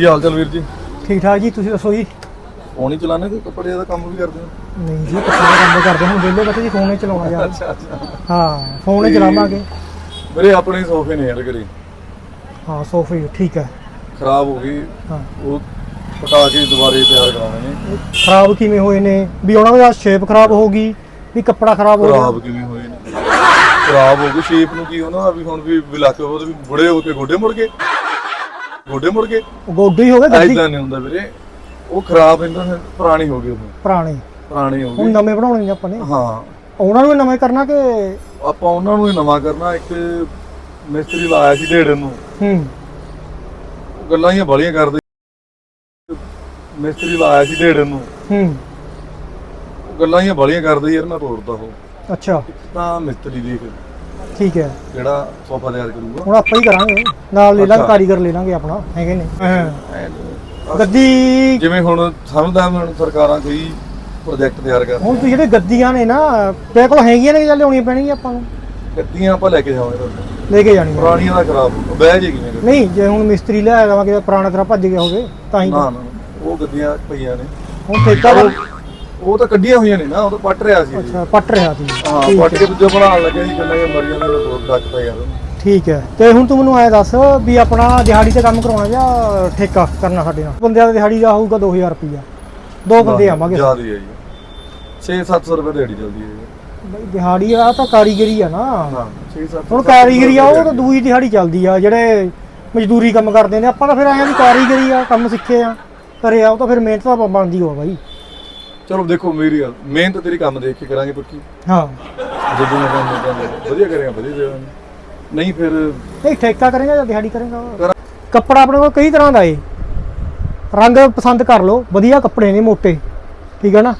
ਕੀ ਹਾਲ ਚਾਲ ਵੀਰ ਜੀ? ਠੀਕ ਠਾਕ ਜੀ ਤੁਸੀਂ ਦੱਸੋ ਜੀ? ਫੋਨ ਹੀ ਚਲਾਣੇ ਕਿ ਕੱਪੜੇ ਦਾ ਕੰਮ ਵੀ ਕਰਦੇ ਹੋ? ਨਹੀਂ ਜੀ ਕੱਪੜੇ ਦਾ ਕੰਮ ਕਰਦੇ ਹੁਣ ਵਿਹਲੇ ਬੱਚੇ ਜੀ ਫੋਨ ਹੀ ਚਲਾਉਣਾ ਯਾਰ। ਅੱਛਾ ਅੱਛਾ। ਹਾਂ ਫੋਨ ਹੀ ਚਲਾਵਾਂਗੇ। ਮੇਰੇ ਆਪਣੇ ਸੋਫੇ ਨੇ ਯਾਰ ਘਰੇ। ਹਾਂ ਸੋਫੇ ਠੀਕ ਹੈ। ਖਰਾਬ ਹੋ ਗਈ। ਹਾਂ। ਉਹ ਪਟਾ ਕੇ ਦੁਬਾਰੇ ਤਿਆਰ ਕਰਾਉਣੇ ਨੇ। ਖਰਾਬ ਕਿਵੇਂ ਹੋਏ ਨੇ? ਵੀ ਉਹਨਾਂ ਦਾ ਸ਼ੇਪ ਖਰਾਬ ਹੋ ਗਈ ਵੀ ਕੱਪੜਾ ਖਰਾਬ ਹੋ ਗਿਆ। ਖਰਾਬ ਕਿਵੇਂ ਹੋਏ ਨੇ? ਖਰਾਬ ਹੋ ਗਈ ਸ਼ੇਪ ਨੂੰ ਕੀ ਉਹਨਾਂ ਦਾ ਵੀ ਹੁਣ ਵੀ ਵਿਲੱਖ ਉਹ ਵੀ ਬੁੜੇ ਹੋ ਕੇ ਗੋਡੇ ਮੁੜ ਗਏ। ਗੋਡੇ ਮੁੜ ਗਏ? ਗੋਡੇ ਹੀ ਹੋ ਗਏ ਗੱਡੀ? ਐਦਾਂ ਨਹੀਂ ਹੁੰਦਾ ਵੀਰੇ। ਉਹ ਖਰਾਬ ਇਹਨਾਂ ਦੇ ਪੁਰਾਣੀ ਹੋ ਗਈ ਉਹ ਪੁਰਾਣੇ। ਪੁਰਾਣੀ ਹੋ ਹੁਣ ਗਈ ਨਵੇਂ ਬਣਾਉਣੇ ਨੇ ਆਪਾਂ ਨੇ। ਹਾਂ। ਉਹਨਾਂ ਨੂੰ ਵੀ ਨਵੇਂ ਕਰਨਾ ਕਿ ਆਪਾਂ ਉਹਨਾਂ ਨੂੰ ਹੀ ਨਵਾਂ ਕਰਨਾ ਇੱਕ ਮਿਸਤਰੀ ਲਾਇਆ ਸੀ ਢੇੜੇ ਨੂੰ। ਹੂੰ। ਉਹ ਗੱਲਾਂ ਹੀ ਬੜੀਆਂ ਕਰਦੇ ਮਿਸਤਰੀ ਲਾਇਆ ਸੀ ਢੇੜੇ ਨੂੰ। ਹੂੰ। ਉਹ ਗੱਲਾਂ ਹੀ ਬੜੀਆਂ ਕਰਦੇ ਯਾਰ ਮੈਂ ਤੋੜਦਾ ਉਹ। ਅੱਛਾ। ਤਾਂ ਮਿਸਤਰੀ ਦੇਖ ਠੀਕ ਹੈ। ਜਿਹੜਾ ਸੋਫਾ ਤਿਆਰ ਕਰੂਗਾ। ਹੁਣ ਆਪਾਂ ਹੀ ਕਰਾਂਗੇ। ਨਾਲ ਲੈ ਲਾਂਗੇ। ਕਾਰੀਗਰ ਲੈ ਲਾਂਗੇ ਆਪਣਾ ਹੈਗੇ ਨੇ। ਹਾਂ। ਗੱਦੀ ਜਿਵੇਂ ਹੁਣ ਸਮਝਦਾ ਮੈਂ ਹੁਣ ਸਰਕਾਰਾਂ ਕਈ ਪ੍ਰੋਜੈਕਟ ਤਿਆਰ ਕਰ ਹੁਣ ਤੁਸੀਂ ਜਿਹੜੇ ਗੱਦੀਆਂ ਨੇ ਨਾ ਤੇਰੇ ਕੋਲ ਹੈਗੀਆਂ ਨੇ ਜਾਂ ਲਿਆਉਣੀਆਂ ਪੈਣਗੀਆਂ ਆਪਾਂ ਨੂੰ? ਗੱਡੀਆਂ ਆਪਾਂ ਲੈ ਕੇ ਜਾਵਾਂਗੇ ਤੁਹਾਡੇ ਲੈ ਕੇ ਜਾਣੀਆਂ। ਪੁਰਾਣੀਆਂ ਦਾ ਖਰਾਬ ਬਹਿ ਜੇ ਕਿਵੇਂ ਗੱਡੀ? ਨਹੀਂ ਜੇ ਹੁਣ ਮਿਸਤਰੀ ਲੈ ਆਵਾਂ ਕਿ ਪੁਰਾਣਾ ਤਰ੍ਹਾਂ ਭੱਜ ਗਿਆ ਹੋਵੇ ਤਾਂ ਹੀ ਨਾ ਨਾ ਉਹ ਗੱਡੀਆਂ ਪਈਆਂ ਨੇ। ਹੁਣ ਠੇਕਾ ਉਹ ਤਾਂ ਕੱਢੀਆਂ ਹੋਈਆਂ ਨੇ ਨਾ ਉਹ ਤਾਂ ਪੱਟ ਰਿਹਾ ਸੀ। ਅੱਛਾ ਪੱਟ ਰਿਹਾ ਸੀ। ਹਾਂ ਠੀਕ ਪੱਟ ਹੈ, ਕੇ ਦੂਜਾ ਬਣਾਉਣ ਲੱਗੇ ਸੀ ਗੱਲਾਂ ਮਰੀਆਂ ਨੇ ਦੋ ਡੱਕ ਪੈ ਯਾਰ। ਠੀਕ ਹੈ। ਤੇ ਹੁਣ ਤੂੰ ਮੈਨੂੰ ਐ ਦੱਸ ਵੀ ਆਪਣਾ ਦਿਹਾੜੀ ਤੇ ਕੰਮ ਕਰਾਉਣਾ ਜਾਂ ਠੇਕਾ ਕਰਨਾ ਸਾਡੇ ਨਾਲ? ਬੰਦਿਆਂ ਦੀ ਦਿਹਾੜੀ ਦਾ ਹੋਊਗਾ 2000 ਰੁਪਈਆ। ਦੋ ਬੰਦੇ ਆਵਾਂਗੇ। ਜ਼ਿਆਦਾ ਹੀ ਹੈ ਜੀ। 6-700 ਰੁਪਏ ਦਿਹਾੜੀ ਚੱਲਦੀ ਹੈ ਬਈ ਦਿਹਾੜੀ ਆ ਤਾਂ ਕਾਰੀਗਰੀ ਆ ਨਾ। ਹਾਂ 6-7 ਹੁਣ ਕਾਰੀਗਰੀ ਆ ਉਹ ਤਾਂ ਦੂਈ ਦਿਹਾੜੀ ਚੱਲਦੀ ਆ। ਜਿਹੜੇ ਮਜ਼ਦੂਰੀ ਕੰਮ ਕਰਦੇ ਨੇ ਆਪਾਂ ਤਾਂ ਫਿਰ ਆਏ ਆ ਵੀ ਕਾਰੀਗਰੀ ਆ ਕੰਮ ਸਿੱਖੇ ਆ। ਕਰੇ ਆ ਉਹ ਤਾਂ ਫਿਰ ਮਿਹਨਤ ਤਾਂ ਬਣਦੀ ਹੋਆ ਬਾਈ। ਚਲੋ ਦੇਖੋ ਮੇਰੀ ਗੱਲ ਮਿਹਨਤ ਤੇਰੀ ਕੰਮ ਦੇਖ ਕੇ ਕਰਾਂਗੇ ਪੱਕੀ। ਹਾਂ। ਜਦੋਂ ਮੈਂ ਕੰਮ ਕਰਾਂਗੇ ਵਧੀਆ ਕਰੇਗਾ ਵਧੀਆ ਦੇਵਾਂਗੇ ਨਹੀਂ ਫਿਰ ਨਹੀਂ ਠੇਕਾ ਕਰੇਗਾ ਜਾਂ ਦਿਹਾੜੀ ਕਰੇਗਾ ਕਰਾਂ- ਕੱਪੜਾ ਆਪਣੇ ਕੋਲ ਕਈ ਤਰ੍ਹਾਂ ਦਾ ਏ। ਰੰਗ ਪਸੰਦ ਕਰ ਲਓ ਵਧੀਆ ਕੱਪੜੇ ਨੇ ਮੋਟੇ ਠੀਕ ਹੈ ਨਾ?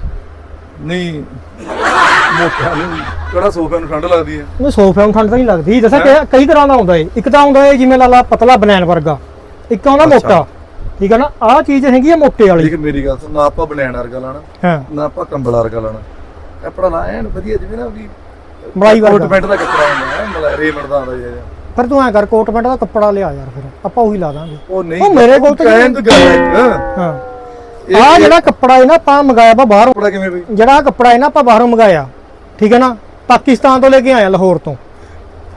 ਨਹੀਂ ਮੋਟਾ ਨਹੀਂ ਕਿਹੜਾ ਸੋਫੇ ਨੂੰ ਠੰਡ ਲੱਗਦੀ ਹੈ ਉਹ ਸੋਫਿਆਂ ਨੂੰ ਠੰਡ ਤਾਂ ਨਹੀਂ ਲੱਗਦੀ। ਦੱਸਾਂ ਕਈ ਤਰ੍ਹਾਂ ਦਾ ਆਉਂਦਾ ਏ। ਇੱਕ ਤਾਂ ਆਉਂਦਾ ਏ ਜਿਵੇਂ ਲਾ ਲਾ ਪਤਲਾ ਬਨੈਣ ਵਰਗਾ। ਇੱਕ ਆਉਂਦਾ। ਮੋਟਾ। ਠੀਕ ਹੈ ਨਾ? ਆਹ ਚੀਜ਼ ਹੈਗੀ ਆ ਮੋਟੇ ਵਾਲੀ। ਦੇਖ ਮੇਰੀ ਗੱਲ ਸੁਣ ਨਾ ਆਪਾਂ ਬਨੈਣ ਵਰਗਾ ਲਾਣਾ ਹਾਂ। ਨਾ ਆਪਾਂ ਕੰਬਲ ਵਰਗਾ ਲਾਣਾ ਕੱਪੜਾ ਨਾ ਐਨ ਵਧੀਆ ਜਿਵੇਂ ਨਾ ਵੀ ਮਲਾਈ ਕੋਟ ਵਰਗਾ ਪੈਂਟ ਦਾ ਕੱਪੜਾ ਹੁੰਦਾ ਹੈ ਮਲਾ ਰੇਮੰਡ ਦਾ ਆਉਂਦਾ ਜਿਹਾ। ਫਿਰ ਤੂੰ ਐ ਕਰ ਕੋਟ ਪੈਂਟ ਦਾ ਕੱਪੜਾ ਲਿਆ ਯਾਰ ਫਿਰ ਆਪਾਂ ਉਹੀ ਲਾ ਦਾਂਗੇ। ਉਹ ਨਹੀਂ ਉਹ ਮੇਰੇ ਕੋਲ ਤਾਂ ਕਹਿਣ ਤੋਂ ਗੱਲ ਹੈ ਇੱਕ। ਹਾਂ। ਇਹ- ਆਹ ਜਿਹੜਾ ਕੱਪੜਾ ਹੈ ਨਾ ਆਪਾਂ ਮੰਗਾਇਆ ਵਾ ਬਾਹਰੋਂ। ਕੱਪੜਾ ਕਿਵੇਂ ਬਈ? ਜਿਹੜਾ ਆਹ ਕੱਪੜਾ ਹੈ ਨਾ ਆਪਾਂ ਬਾਹਰੋਂ ਮੰਗਾਇਆ। ਠੀਕ ਹੈ ਨਾ? ਪਾਕਿਸਤਾਨ ਤੋਂ ਲੈ ਕੇ ਆਇਆ ਲਾਹੌਰ ਤੋਂ।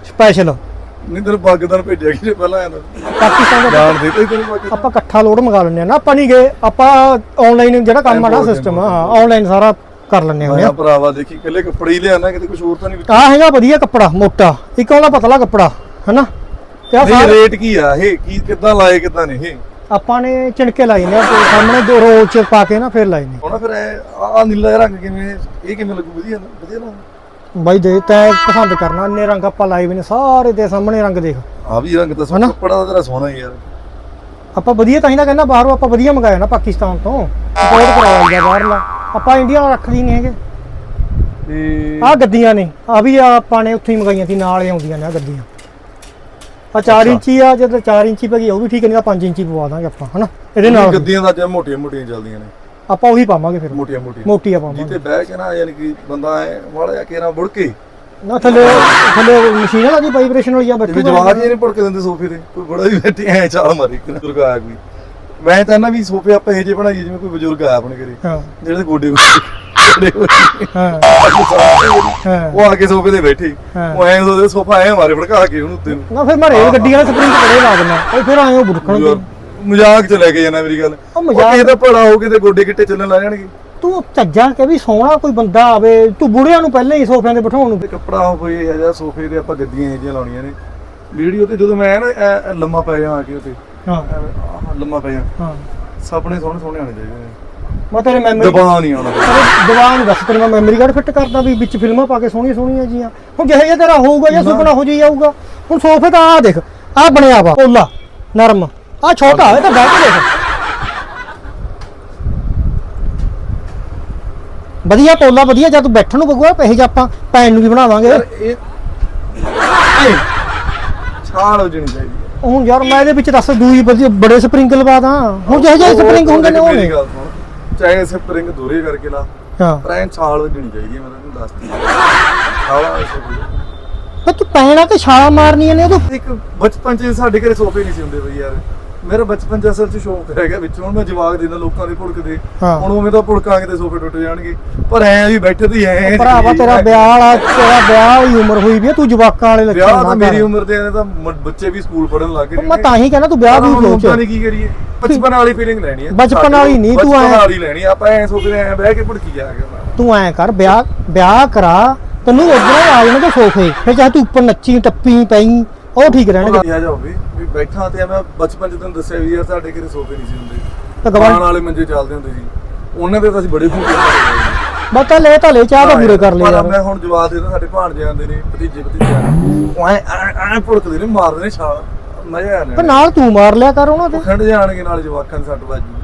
ਸਪੈਸ਼ਲ। ਨਹੀਂ ਤੈਨੂੰ ਪਾਕਿਸਤਾਨ ਭੇਜਿਆ ਕਿ ਜੇ ਪਹਿਲਾਂ ਆਇਆ ਤਾਂ ਪਾਕਿਸਤਾਨ ਦਾ ਜਾਣ ਦੇ ਤੇ ਤੈਨੂੰ ਪਾਕਿਸਤਾਨ ਆਪਾਂ ਇਕੱਠਾ ਲੋਡ ਮੰਗਾ ਲੈਂਦੇ ਆ ਨਾ ਆਪਾਂ ਨਹੀਂ ਗਏ ਆਪਾਂ ਆਨਲਾਈਨ ਜਿਹੜਾ ਕੰਮ ਆ ਨਾ ਸਿਸਟਮ ਹਾਂ ਆਨਲਾਈਨ ਸਾਰਾ ਕਰ ਲੈਂਦੇ ਹੁੰਦੇ ਆ ਭਰਾਵਾ ਦੇਖੀ ਕੱਲੇ ਕੱਪੜੇ ਹੀ ਲਿਆਣਾ ਕਿਤੇ ਕੁਝ ਹੋਰ ਤਾਂ ਨਹੀਂ ਆਹ ਹੈਗਾ ਵਧੀਆ ਕੱਪੜਾ ਮੋਟਾ। ਇੱਕ ਆਉਂਦਾ ਪਤਲਾ ਕੱਪੜਾ ਹੈਨਾ? ਆਹ ਨਹੀਂ ਸਾਰੇ ਰੇਟ ਕੀ ਆ ਇਹ? ਕੀ ਕਿੱਦਾਂ ਲਾਏ ਕਿੱਦਾਂ ਨਹੀਂ ਇਹ? ਆਪਾਂ ਨੇ ਚਿਣਕੇ ਲਾਏ ਨੇ ਤੇ ਸਾਹਮਣੇ ਦੋ ਰੋਲ ਚ ਪਾ ਕੇ ਨਾ ਫਿਰ ਲਾਏ ਨੇ। ਹੁਣ ਫਿਰ ਆ ਨੀਲਾ ਰੰਗ ਕਿਵੇਂ ਇਹ ਕਿਵੇਂ ਲੱਗੂ? ਵਧੀਆ ਨਾ ਵਧੀਆ ਨਾ। ਬਾਈ ਦੇ ਤੈਂ ਪਸੰਦ ਕਰਨਾ ਇੰਨੇ ਰੰਗ ਆਪਾਂ ਲਾਏ ਵੀ ਨੇ ਸਾਰੇ ਦੇ ਸਾਹਮਣੇ ਰੰਗ ਦੇਖ। ਆ ਵੀ ਰੰਗ ਤਾਂ ਸੋਹਣਾ ਕੱਪੜਾ ਤਾਂ ਤੇਰਾ ਸੋਹਣਾ ਹੀ ਯਾਰ ਆਪਾਂ ਵਧੀਆ ਤਾਂ ਹੀ ਤਾਂ ਕਹਿੰਦਾ ਬਾਹਰੋਂ ਆਪਾਂ ਵਧੀਆ ਮੰਗਾਇਆ ਨਾ ਪਾਕਿਸਤਾਨ ਤੋਂ। ਇੰਪੋਰਟ ਕਰਾਇਆ ਗਿਆ ਬਾਹਰਲਾ ਆਪਾਂ ਇੰਡੀਆ ਰੱਖਦੀ ਨਹੀਂ ਹੈਗੇ। ਤੇ ਆਹ ਗੱਡੀਆਂ ਨੇ ਆ ਵੀ ਆਪਾਂ ਨੇ ਉੱਥੇ ਹੀ ਮੰਗਾਈਆਂ ਸੀ ਨਾਲ ਹੀ ਆਉਂਦੀਆਂ ਨੇ ਆ ਗੱਡੀਆਂ। ਆ 4 ਇੰਚੀ ਆ ਜਦੋਂ 4 ਇੰਚੀ ਪੈ ਗਈ ਉਹ ਵੀ ਠੀਕ ਨਹੀਂ ਆ 5 ਇੰਚੀ ਪਵਾ ਦਾਂਗੇ ਆਪਾਂ ਹਨਾ? ਇਹਦੇ ਨਾਲ। ਗੱਦੀਆਂ ਦਾ ਜਾਂ ਮੋਟੀਆਂ ਮੋਟੀਆਂ ਚੱਲਦੀਆਂ ਨੇ। ਆਪਾਂ ਉਹੀ ਪਾਵਾਂਗੇ ਫਿਰ। ਮੋਟੀਆਂ ਮੋਟੀਆਂ। ਮੋਟੀ ਆ ਪਾਵਾਂਗੇ। ਜਿੱਤੇ ਬਹਿ ਕੇ ਨਾ ਯਾਨੀ ਕਿ ਬੰਦਾ ਐ ਵਾਲਾ ਕੇ ਨਾ ਮੁੜ ਕੇ। ਨਾ ਥੱਲੇ ਥੱਲੇ ਮਸ਼ੀਨ ਆ ਜੀ ਵਾਈਬ੍ਰੇਸ਼ਨ ਵਾਲੀ ਆ ਜਿਵੇਂ ਬੈਠੀ ਜਵਾਕ ਜਿਹਨੇ ਪੁੜ ਕੇ ਦਿੰਦੇ ਸੋਫੇ ਤੇ। ਕੋਈ ਬੜਾ ਵੀ ਬੈਠੇ ਐ ਚਾਲ ਮਾਰੀ ਬਜ਼ੁਰਗ ਆਇਆ ਕੋਈ। ਮੈਂ ਤਾਂ ਨਾ ਵੀ ਸੋਫੇ ਆਪਾਂ ਇਹ ਜੇ ਬਣਾਈਏ ਜਿਵੇਂ ਕੋਈ ਬਜ਼ੁਰਗ ਆਇਆ ਆਪਣੇ ਘਰੇ। ਹਾਂ। ਜਿਹੜੇ ਦੇ ਗੋਡੇ। ਹਾਂ। ਹਾਂ। ਉਹ ਆ ਕੇ ਸੋਫੇ ਤੇ ਬੈਠੇ। ਹਾਂ। ਉਹ ਐ ਸੋਫਾ ਐ ਮਾਰੇ ਭੜਕਾ ਕੇ ਉਹਨੂੰ ਉੱਤੇ ਨੂੰ। ਫਿਰ ਮੈਂ ਰੇਲ ਗੱਡੀ ਵਾਲੇ ਸਪਰਿੰਗ ਬੜੇ ਲਾ ਦਿੰਦਾ। ਉਹ ਫਿਰ ਆਏ ਉਹ ਬੁੜਕਣਗੇ ਮਜ਼ਾਕ ਚ ਲੈ ਕੇ ਜਾਣਾ ਮੇਰੀ ਗੱਲ। ਉਹ ਮਜ਼ਾਕ ਕਿਸੇ ਦਾ ਭੜਾ ਹੋ ਕੇ ਤੇ ਗੋਡੇ ਗਿੱਟੇ ਚੱਲਣ ਲੱਗ ਜਾਣਗੇ। ਤੂੰ ਚੱਜਾ ਕੇ ਵੀ ਸੋਹਣਾ ਕੋਈ ਬੰਦਾ ਆਵੇ। ਤੂੰ ਬੁੜਿਆਂ ਨੂੰ ਪਹਿਲਾਂ ਹੀ ਸੋਫਿਆਂ ਤੇ ਬਿਠਾਉਣ ਨੂੰ। ਤੇ ਕੱਪੜਾ ਹੋਏ ਇਹ ਜਿਹਾ ਸੋਫੇ ਤੇ ਆਪਾਂ ਗੱਦੀਆਂ ਇਹ ਜਿਹੀਆਂ ਲਾਉਣੀਆਂ ਨੇ। ਵੀਡੀਓ ਤੇ ਜਦੋਂ ਮੈਂ ਨਾ ਐ- ਐ ਲੰਮਾ ਪੈ ਜਾ ਆ ਕੇ ਉੱਤੇ ਹਾਂ। ਆਹ ਲੰਮਾ ਪੈ ਜਾ। ਹਾਂ। ਸੁਪਨੇ ਸੋਹਣੇ ਸੋਹਣੇ ਆਣੇ ਚਾਹੀਦੇ ਨੇ। ਮੈਂ ਤੇਰੇ ਮੈਮਰੀ ਦਬਾਅ ਨਹੀਂ ਆਉਣਾ। ਦੀਵਾਨ ਦੱਸ ਤੇਰੇ ਮੈਂ ਮੈਮਰੀ ਕਾਰਡ ਫਿੱਟ ਕਰਦਾ ਵੀ ਵਿੱਚ ਫਿਲਮਾਂ ਪਾ ਕੇ ਸੋਹਣੀਆਂ ਸੋਹਣੀਆਂ ਜੀਆਂ। ਹੁਣ ਜਿਹੇ ਜਿਹਾ ਤੇਰਾ ਹੋਊਗਾ ਜਾਂ ਸੁਪਨਾ ਹੋ ਜਾਈ ਆਊਗਾ। ਹੁਣ ਸੋਫੇ ਤਾਂ ਆ ਦੇਖ ਆ ਬਣਿਆ ਵਾ ਪੋਲਾ ਨਰਮ। ਆ ਛੋਟਾ ਇਹ ਤਾਂ ਬਹਿ ਕੇ ਦੇਖ। ਵਧੀਆ ਪੋਲਾ ਵਧੀਆ ਜਦ ਤੂੰ ਬੈਠਣ ਨੂੰ ਬਗੂਆ ਪੈਸੇ ਜਾਂ ਆਪਾਂ ਪੈਣ ਨੂੰ ਵੀ ਬਣਾਵਾਂਗੇ। ਯਾਰ ਇਹ ਐ ਛਾਲ ਹੋ ਜਣੀ ਚਾਹੀਦੀ ਹੈ। ਹੁਣ ਯਾਰ ਮੈਂ ਇਹਦੇ ਵਿੱਚ ਦੱਸ ਦੂਈ ਵਧੀਆ ਬੜੇ ਸਪਰਿੰਗ ਲਵਾ ਦਾਂ। ਹੁਣ ਜਿਹੇ ਜਿਹੇ ਸਪਰਿੰਗ ਹੁੰਦੇ ਨੇ ਉਹ ਮੇਰੀ ਨੇ ਗੱਲ ਸੁਣ। ਚਾਹੇ ਸਪਰਿੰਗ ਦੂਰੇ ਕਰਕੇ ਲਾ ਹਾਂ। ਪਰ ਐਂ ਛਾਲ ਹੋ ਜਣੀ ਚਾਹੀਦੀ ਹੈ ਮੈਂ ਤੈਨੂੰ ਦੱਸਦੀ ਛਾਲਾ ਐਸੇ ਪਰ ਤੂੰ ਪੈਣਾ ਤੇ ਛਾਲਾ ਮਾਰਨੀਆਂ ਨੇ ਉਦੋਂ। ਇੱਕ ਬਚਪਨ ਚ ਸਾਡੇ ਘਰੇ ਸੋਫੇ ਨਹੀਂ ਸੀ ਹੁੰਦੇ ਬਈ ਯਾਰ। ਮੇਰਾ ਬਚਪਨ ਚ ਅਸਲ ਚ ਸ਼ੌਕ ਹੈਗਾ ਵਿੱਚ ਹੁਣ ਮੈਂ ਜਵਾਕ ਦੇਣਾ ਲੋਕਾਂ ਦੇ ਭੁੜਕਦੇ ਹਾਂ। ਹੁਣ ਉਵੇਂ ਤਾਂ ਭੁੜਕਾਂਗੇ ਤੇ ਸੋਫੇ ਟੁੱਟ ਜਾਣਗੇ। ਪਰ ਐ ਵੀ ਬੈਠੇ ਤੇ ਐ ਭਰਾਵਾ ਤੇਰਾ ਵਿਆਹ ਵਾਲਾ ਤੇਰਾ ਵਿਆਹ ਵਾਲੀ ਉਮਰ ਹੋਈ ਵੀ ਆ, ਤੂੰ ਜਵਾਕਾਂ ਵਾਲੇ ਲੱਛਣ ਵਿਆਹ ਨਾ ਤਾਂ। ਮੇਰੀ ਉਮਰ ਦੇ ਨੇ ਤਾਂ ਮ- ਬੱਚੇ ਵੀ ਸਕੂਲ ਪੜਨ ਲੱਗ ਗਏ ਮੈਂ ਤਾਂ ਹੀ ਕਹਿੰਦਾ ਤੂੰ ਵਿਆਹ ਵੀ ਸੋਚ। ਤਾਂ ਨਹੀਂ ਕੀ ਕਰੀਏ? ਬਚਪਨ ਵਾਲੀ ਫੀਲਿੰਗ ਲੈਣੀ ਹੈ ਬਚਪਨ ਵਾਲੀ ਨਹੀਂ, ਤੂੰ ਬਚਪਨ ਐਂ- ਵਾਲੀ ਲੈਣੀ ਆਪਾਂ ਐ ਸੋਚਦੇ ਐ ਬਹਿ ਕੇ ਭੁੜਕੀ ਜਾਏਗਾ ਤੂੰ ਐ ਕਰ ਵਿਆਹ ਵਿਆਹ ਕਰਾ। ਤੈਨੂੰ ਉਧਰੋਂ ਆ ਜਾਣਗੇ ਸੋਫੇ। ਫਿਰ ਚਾਹੇ ਤੂੰ ਉੱਪਰ ਨੱਚੀ ਟੱਪੀ ਪਈ ਉਹ ਠੀਕ ਰਹਿਣਗੇ। ਕਿਹਾ ਜਾਵੇ ਵੀ ਬੈਠਾ ਤੇ ਮੈਂ ਬਚਪਨ ਤੈਨੂੰ ਦੱਸਿਆ ਵੀ ਯਾਰ ਸਾਡੇ ਘਰੇ ਸੋਫੇ ਨਹੀਂ ਸੀ ਹੁੰਦੇ। ਤਾਂ ਗਵਾਂ ਵਾਲੇ ਮੰਜੇ ਚੱਲਦੇ ਹੁੰਦੇ ਸੀ। ਉਹਨਾਂ ਦੇ ਤਾਂ ਅਸੀਂ ਬੜੇ ਭੂਕੇ ਬਸ ਤਾਂ ਲੈ ਤਾਂ ਲੈ ਚਾਹ ਤਾਂ ਪੂਰੇ ਕਰ ਲੈ ਪਰ ਯਾਰ। ਮੈਂ ਹੁਣ ਜਵਾਬ ਦੇ ਦਾਂ ਸਾਡੇ ਭਾਣਜੇ ਆਂਦੇ ਨੇ ਭਤੀਜੇ ਭਤੀਜੇ ਉਹ ਐ ਐ ਭੁੜਕਦੇ ਨੇ ਮਾਰਦੇ ਨੇ ਛਾਲ। ਮਜ਼ਾ ਆ ਰਿਹਾ। ਨਾਲ ਤੂੰ ਮਾਰ ਲਿਆ ਕਰ ਉਹਨਾਂ ਤੇ। ਖੰਡ ਜਾਣਗੇ ਨਾਲ ਜਵਾਕਾਂ ਦੇ ਸੱਟ ਵੱਜੀ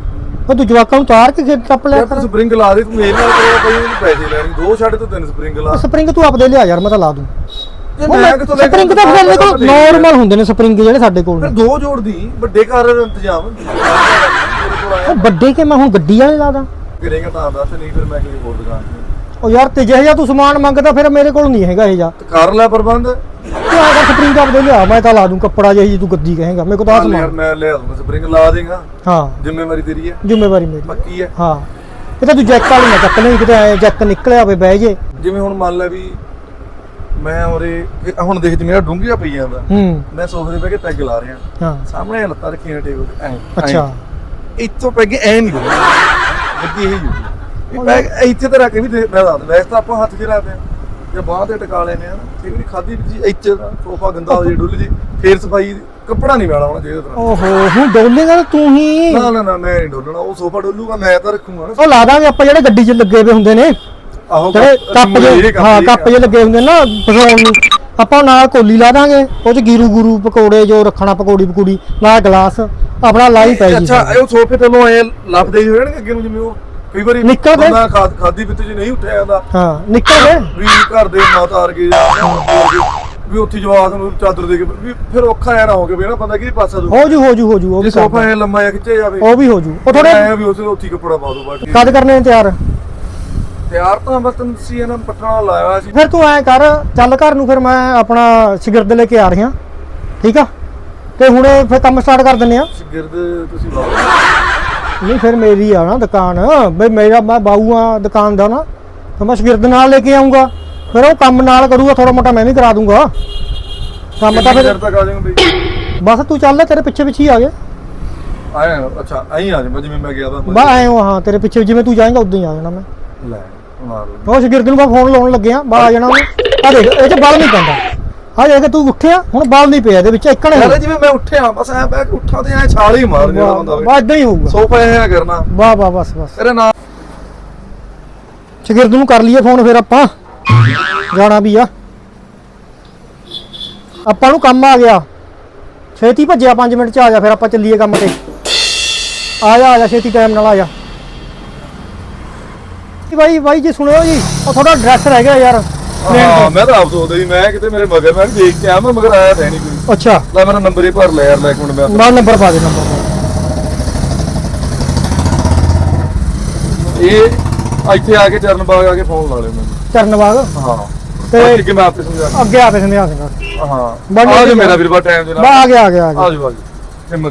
ਪਰ ਤੂੰ ਜਵਾਕਾਂ ਨੂੰ ਤਾਰ ਕੇ ਟੱਪ ਲਿਆ ਤੂੰ ਕਰ। ਸਪਰਿੰਗ ਲਾ ਦੇ ਤੂੰ ਮੇਰੇ ਨਾਲ ਉਹਨੂੰ ਪੈਸੇ ਲੈਣੇ ਦੋ ਛੱਡ ਤੋਂ ਤਿੰਨ ਸਪਰਿੰਗ ਲਾ। ਸਪਰਿੰਗ ਤੂੰ ਆਪਦੇ ਲਿਆ ਯਾਰ ਮੈਂ ਤਾਂ ਲਾ ਦੂੰ। ਜੇ ਮੈਂ ਕਿਥੋਂ ਲੈ ਕੇ ਸਪਰਿੰਗ ਤਾਂ ਫਿਰ ਮੇਰੇ ਕੋਲ ਨਾਰਮਲ ਹੁੰਦੇ ਨੇ ਸਪਰਿੰਗ ਜਿਹੜੇ ਸਾਡੇ ਕੋਲ ਫਿਰ ਨੇ। ਦੋ ਜੋੜ ਦੀ ਵੱਡੇ ਘਰ ਦਾ ਇੰਤਜ਼ਾਮ। ਤੇਰੇ ਕੋਲ ਆਇਆ ਉਹ ਵੱਡੇ ਕਿ ਮੈਂ ਹੁਣ ਗੱਡੀ ਵਾਲੇ ਲਾ ਦਾਂ? ਕਰੇਗਾ ਤਾਂ ਦੱਸ ਨਹੀਂ ਫਿਰ ਮੈਂ ਕਿਸੇ ਹੋਰ ਦੁਕਾਨ ਤੇ? ਉਹ ਯਾਰ ਤੇ ਜਿਹੇ ਜਿਹਾ ਤੂੰ ਸਮਾਨ ਮੰਗਦਾ ਫਿਰ ਮੇਰੇ ਕੋਲ ਨਹੀਂ ਹੈਗਾ ਇਹ ਜਾ ਤੇ ਕਰ ਲੈ ਪ੍ਰਬੰਧ। ਤੂੰ ਆ ਕਰ ਸਪਰਿੰਗ ਆਪਦੇ ਲਿਆ ਮੈਂ ਤਾਂ ਲਾ ਦੂੰ ਕੱਪੜਾ ਜਿਹੀ ਤੂੰ ਗੱਦੀ ਕਹੇਗਾ ਮੇਰੇ ਕੋਲ ਤਾਂ ਆਹ ਚੱਲ ਯਾਰ ਸਮਾਨ। ਮੈਂ ਲਿਆ ਦੂੰਗਾ ਸਪਰਿੰਗ ਲਾ ਦੇਗਾ। ਹਾਂ। ਜ਼ਿੰਮੇਵਾਰੀ ਤੇਰੀ ਹੈ। ਜ਼ਿੰਮੇਵਾਰੀ ਮੇਰੀ। ਪੱਕੀ ਹੈ। ਹਾਂ। ਇਹ ਤਾਂ ਤੂੰ ਜੈਕ ਵਾਲੀ ਨਾ ਚੱਕ ਨਹੀਂ ਕਿਤੇ ਐ ਜੈਕ ਨਿਕਲਿਆ ਹੋਵੇ ਬਹਿ ਜੇ। ਜਿਵੇਂ ਹੁਣ ਮੰਨ ਲੈ ਵੀ ਮੈਂ ਇਹ ਹੁਣ ਦੇਖ ਜਿਵੇਂ ਡੂੰਘੀਆ ਪਈ ਜਾਂਦਾ ਹੂੰ। ਮੈਂ ਸੋਫੇ ਤੇ ਬਹਿ ਕੇ ਪੈਗ ਲਾ ਰਿਹਾ। ਹਾਂ। ਸਾਹਮਣੇ ਲੱਤਾਂ ਰੱਖੀਆਂ ਟੇਬਲ ਤੇ ਐਂ ਅੱਛਾ। ਇੱਥੋਂ ਪੈਗ ਐ ਨਹੀਂ ਗੱਡੀ ਇਹ ਜੂਗੀ ਇਹ ਪੈਗ ਇੱਥੇ ਤੇ ਰੱਖ ਕੇ ਵੀ ਦੇ- ਮੈਂ ਦੱਸ ਵੈਸੇ ਤਾਂ ਆਪਾਂ ਹੱਥ 'ਚ ਰੱਖਦੇ ਆ। ਜੇ ਬਾਹ ਤੇ ਟਿਕਾ ਲੈਨੇ ਆ ਨਾ ਕਈ ਵਾਰੀ ਖਾਦੀ ਵੀ ਇੱਥੇ ਸੋਫਾ ਗੰਦਾ ਹੋ ਜੇ ਡੁੱਲ ਜੇ ਫੇਰ ਸਫ਼ਾਈ ਕੱਪੜਾ ਨਹੀਂ ਵਾਲਾ ਹੋਣਾ ਚਾਹੀਦਾ ਤਰ੍ਹਾਂ ਓਹੋ ਹੁਣ ਡੋਲੇਗਾ ਤਾਂ ਤੂੰ ਹੀ। ਨਾ ਨਾ ਨਾ ਮੈਂ ਨਹੀਂ ਡੋਲਣਾ। ਉਹ ਸੋਫਾ ਡੋਲੂਗਾ ਮੈਂ ਤਾਂ ਰੱਖੂਗਾ ਉਹ ਲਾ ਦਾਂਗੇ ਆਪਾਂ ਜਿਹੜੇ ਗੱਡੀ 'ਚ ਲੱਗੇ ਹੋਏ ਹੁੰਦੇ ਨੇ। ਆਹੋ ਜਿਹੜੇ ਕੱਪ ਜੇ ਹਾਂ ਕੱਪ ਜੇ ਲੱਗੇ ਹੁੰਦੇ ਨੇ ਨਾ ਫਸਾਉਣ ਨੂੰ। ਆਪਾਂ ਨਾਲ ਕੋਲੀ ਲਾ ਦਾਂਗੇ ਉਹ 'ਚ ਗੀਰੂ ਗੁਰੂ ਪਕੌੜੇ ਜੋ ਰੱਖਣਾ ਪਕੌੜੀ ਪਕੂੜੀ ਨਾਲ ਗਲਾਸ ਆਪਣਾ ਲਾਈ ਪੈ ਜੀ। ਅੱਛਾ ਇਹ ਸੋਫੇ ਤੇ ਲੋ ਐ ਲੱਭਦੇ ਹੀ ਹੋਣਗੇ ਅੱਗੇ ਨੂੰ ਜਿਵੇਂ ਉਹ ਕਈ ਵਾਰੀ ਨਿਕਲ ਗਏ। ਬੰਦਾ ਖਾਦ ਖਾਦੀ ਪਿੱਤੇ ਚ ਨਹੀਂ ਉੱਠਿਆ ਜਾਂਦਾ। ਹਾਂ ਨਿਕਲ ਗਏ ਵੀ ਘਰ ਦੇ ਮਾਤਾ ਵਰਗੇ ਜਾਂ ਵੀ ਉੱਥੇ ਜਵਾਕ ਨੂੰ ਚਾਦਰ ਦੇ ਕੇ ਵੀ ਫਿਰ ਔਖਾ ਐ ਨਾ ਹੋ ਕੇ ਵੀ ਨਾ ਬੰਦਾ ਕਿਹਦੀ ਪਾਸਾ ਦੂ ਹੋ ਜੂ ਹੋ ਜੂ ਹੋ ਜੂ ਉਹ ਜੇ ਵੀ ਸੋਫਾ ਕਰ ਐ ਲੰਮਾ ਜਿਹਾ ਖਿੱਚਿਆ ਜਾਵੇ ਉਹ ਵੀ ਹੋ ਜੂ। ਉਹ ਥੋੜੇ ਐ ਵੀ ਉਸੇ ਉੱਥੇ ਹੀ ਕੱਪੜਾ ਪਾ ਦੋ ਬਾਕੀ ਕਦ ਕਰਨੇ ਤਿਆਰ? ਤਿਆਰ ਤਾਂ ਬਸ ਤੈਨੂੰ ਸੀ ਇਹਨਾਂ ਪਟਣਾ ਲਾਇਆ ਹੋਇਆ ਸੀ। ਫਿਰ ਤੂੰ ਐ ਕਰ ਚੱਲ ਘਰ ਨੂੰ ਫਿਰ ਮੈਂ ਆਪਣਾ ਸ਼ਗਿਰਦ ਲੈ ਕੇ ਆ ਰਿਹਾ। ਠੀਕ ਆ? ਤੇ ਹੁਣ ਫਿਰ ਕੰਮ ਸਟਾਰਟ ਕਰ ਦਿੰਨੇ ਆ। ਗਿਰਦ ਤੁਸੀਂ ਲਾਓ। ਨਹੀਂ ਫਿਰ ਮੇਰੀ ਆ ਨਾ ਦੁਕਾਨ। ਬਈ ਮੇਰਾ ਮੈਂ ਬਾਊ ਆ ਦੁਕਾਨ ਦਾ ਨਾ ਫਿਰ ਮੈਂ ਸ਼ਗਿਰਦ ਨਾਲ ਲੈ ਕੇ ਆਉਂਗਾ ਫਿਰ ਉਹ ਕੰਮ ਨਾਲ ਕਰੂਗਾ ਥੋੜਾ ਮੋਟਾ ਮੈਂ ਵੀ ਕਰਾ ਦੂੰਗਾ। ਕੰਮ ਤਾਂ ਫਿਰ ਦੇਰ ਤੱਕ ਆ ਜਾਵਾਂਗੇ ਬਈ। ਬਸ ਤੂੰ ਚੱਲ ਤੇਰੇ ਪਿੱਛੇ ਪਿੱਛੇ ਹੀ ਆ ਗਏ। ਆਇਆ ਅੱਛਾ ਆਈ ਆ ਜਾ ਜਿਵੇਂ ਮੈਂ ਗਿਆ ਤਾਂ। ਬਾ ਆਏ ਹਾਂ ਤੇਰੇ ਪਿੱਛੇ ਜਿਵੇਂ ਤੂੰ ਜਾਏਂਗਾ ਉਦਾਂ ਹੀ ਆ ਜਾਣਾ ਮੈਂ। ਲੈ। ਉਹ ਸ਼ਗਿਰਦ ਨੂੰ ਮੈਂ ਫੋਨ ਲਾਉਣ ਲੱਗਿਆ ਬਾ ਆ ਜਾਣਾ ਉਹਨੇ। ਆ ਦੇਖ ਇਹ ਚ ਬਲ ਨਹੀਂ ਪੈਂਦਾ। ਆ ਦੇਖ ਤੂੰ ਉੱਠਿਆ ਹੁਣ ਬਲ ਨਹੀਂ ਪਿਆ ਇਹਦੇ ਵਿੱਚ ਇੱਕਣ ਯਾਰ ਜਿਵੇਂ ਮੈਂ ਉੱਠਿਆ ਬਸ ਐ ਬੈਠ ਉੱਠਾ ਤੇ ਐ ਛਾਲ ਹੀ ਮਾਰ ਜਿਹੜਾ ਬੰਦਾ ਬਾ ਇਦਾਂ ਹੀ ਹੋਊਗਾ। ਸੋਫਾ ਐ ਕਰਨਾ। ਵਾਹ ਵਾਹ ਬਸ ਬਸ। ਤੇਰੇ ਨਾਲ ਸ਼ਗਿਰਦ ਨੂੰ ਕਰ ਲਈਏ ਫੋਨ ਫਿਰ ਆਪਾਂ। ਜਾਣਾ ਵੀ ਆ। ਆਪਾਂ ਨੂੰ ਕੰਮ ਆ ਗਿਆ। ਛੇਤੀ ਭੱਜਿਆ 5 ਮਿੰਟ ਚ ਆ ਜਾ ਫਿਰ ਆਪਾਂ ਚੱਲੀਏ ਕੰਮ ਤੇ। ਆ ਜਾ ਆ ਜਾ ਛੇਤੀ ਟਾਈਮ ਨਾਲ ਆ ਜੀ। ਬਾਈ ਬਾਈ ਜੀ ਸੁਣਿਓ ਜੀ ਉਹ ਥੋੜਾ ਡਰੈਸ ਰਹਿ ਗਿਆ ਯਾਰ ਹਾਂ। ਮੈਂ ਤਾਂ ਆਪ ਸੋਚਦਾ ਸੀ ਮੈਂ ਕਿਤੇ ਮੇਰੇ ਮਗਰ ਮੈਂ ਦੇਖ ਕੇ ਆ ਮੈਂ ਮਗਰ ਆਇਆ ਤਾਂ ਨਹੀਂ ਕੋਈ। ਅੱਛਾ। ਲੈ ਮੇਰਾ ਨੰਬਰ ਹੀ ਭਰ ਲੈ ਯਾਰ ਲੈ ਇੱਕ ਮਿੰਟ ਮੈਂ ਨੰਬਰ ਪਾ ਦੇ ਨੰਬਰ ਇਹ ਇੱਥੇ ਆ ਕੇ ਚਰਨ ਬਾਗ ਆ ਕੇ ਫੋਨ ਲਾ ਲਿਓ ਮੈਨੂੰ। ਚਰਨਬਾਗ? ਹਾਂ। ਤੇ- ਕਿ ਮੈਂ ਆਪੇ ਸਮਝਾ ਅੱਗੇ ਆ ਕੇ ਸੰਧਿਆ ਸਿੰਘਾ ਹਾਂ ਬਣ। ਜਾ ਮੇਰਾ ਵੀਰ ਬਾ ਟਾਈਮ ਦੇ ਨਾਲ। ਆ ਗਿਆ ਆ ਗਿਆ ਆ ਗਿਆ। ਹਿੰਮਤ